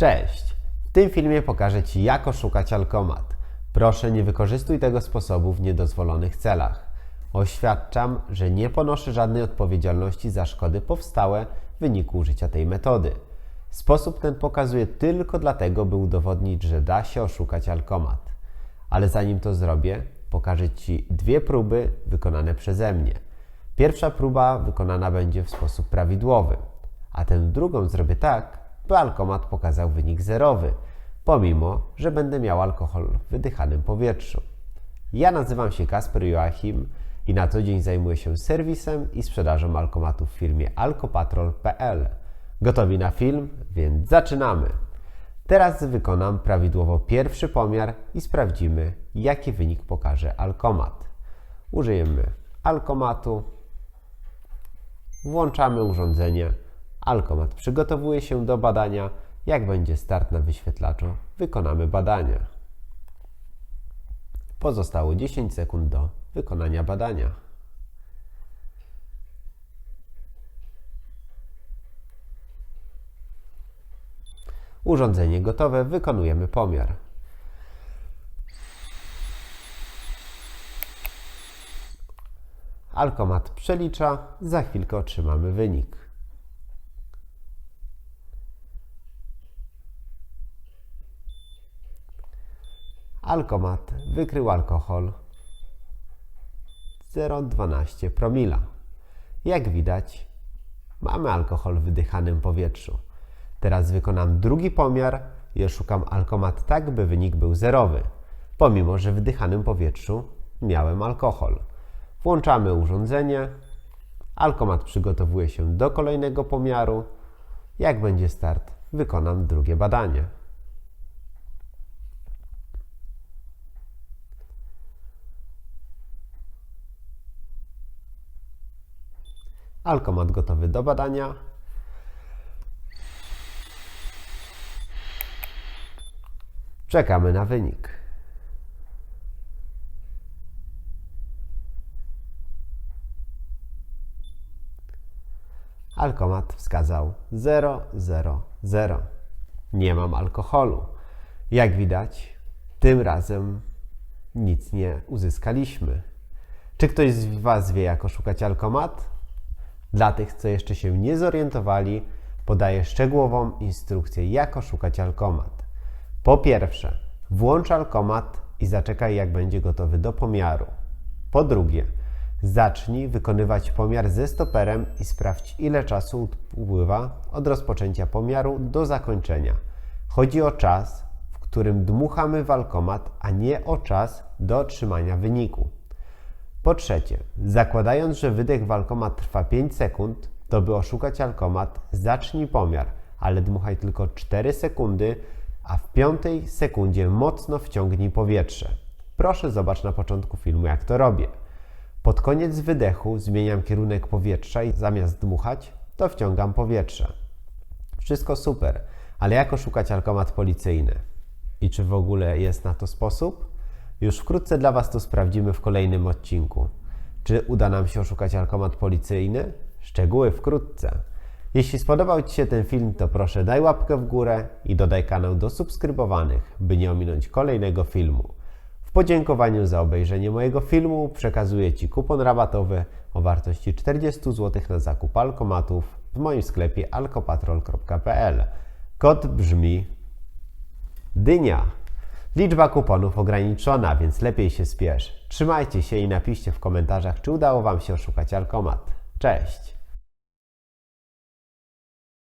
Cześć! W tym filmie pokażę Ci, jak oszukać alkomat. Proszę, nie wykorzystuj tego sposobu w niedozwolonych celach. Oświadczam, że nie ponoszę żadnej odpowiedzialności za szkody powstałe w wyniku użycia tej metody. Sposób ten pokazuję tylko dlatego, by udowodnić, że da się oszukać alkomat. Ale zanim to zrobię, pokażę Ci dwie próby wykonane przeze mnie. Pierwsza próba wykonana będzie w sposób prawidłowy, a tę drugą zrobię tak, by alkomat pokazał wynik zerowy, pomimo, że będę miał alkohol w wydychanym powietrzu. Ja nazywam się Kasper Joachim i na co dzień zajmuję się serwisem i sprzedażą alkomatów w firmie alkopatrol.pl. Gotowi na film? Więc zaczynamy! Teraz wykonam prawidłowo pierwszy pomiar i sprawdzimy, jaki wynik pokaże alkomat. Użyjemy alkomatu, włączamy urządzenie, alkomat przygotowuje się do badania. Jak będzie start na wyświetlaczu, wykonamy badanie. Pozostało 10 sekund do wykonania badania. Urządzenie gotowe, wykonujemy pomiar. Alkomat przelicza, za chwilkę otrzymamy wynik. Alkomat wykrył alkohol 0,12 promila. Jak widać, mamy alkohol w wydychanym powietrzu. Teraz wykonam drugi pomiar i oszukam alkomat tak, by wynik był zerowy, pomimo że w wydychanym powietrzu miałem alkohol. Włączamy urządzenie. Alkomat przygotowuje się do kolejnego pomiaru. Jak będzie start, wykonam drugie badanie. Alkomat gotowy do badania. Czekamy na wynik. Alkomat wskazał 000. Nie mam alkoholu. Jak widać, tym razem nic nie uzyskaliśmy. Czy ktoś z Was wie, jak oszukać alkomat? Dla tych, co jeszcze się nie zorientowali, podaję szczegółową instrukcję, jak oszukać alkomat. Po pierwsze, włącz alkomat i zaczekaj, jak będzie gotowy do pomiaru. Po drugie, zacznij wykonywać pomiar ze stoperem i sprawdź, ile czasu upływa od rozpoczęcia pomiaru do zakończenia. Chodzi o czas, w którym dmuchamy w alkomat, a nie o czas do otrzymania wyniku. Po trzecie, zakładając, że wydech w alkomat trwa 5 sekund, to by oszukać alkomat, zacznij pomiar, ale dmuchaj tylko 4 sekundy, a w piątej sekundzie mocno wciągnij powietrze. Proszę zobacz na początku filmu, jak to robię. Pod koniec wydechu zmieniam kierunek powietrza i zamiast dmuchać, to wciągam powietrze. Wszystko super, ale jak oszukać alkomat policyjny? I czy w ogóle jest na to sposób? Już wkrótce dla Was to sprawdzimy w kolejnym odcinku. Czy uda nam się oszukać alkomat policyjny? Szczegóły wkrótce. Jeśli spodobał Ci się ten film, to proszę daj łapkę w górę i dodaj kanał do subskrybowanych, by nie ominąć kolejnego filmu. W podziękowaniu za obejrzenie mojego filmu przekazuję Ci kupon rabatowy o wartości 40 zł na zakup alkomatów w moim sklepie alkopatrol.pl. Kod brzmi Dynia. Liczba kuponów ograniczona, więc lepiej się spiesz. Trzymajcie się i napiszcie w komentarzach, czy udało Wam się oszukać alkomat. Cześć!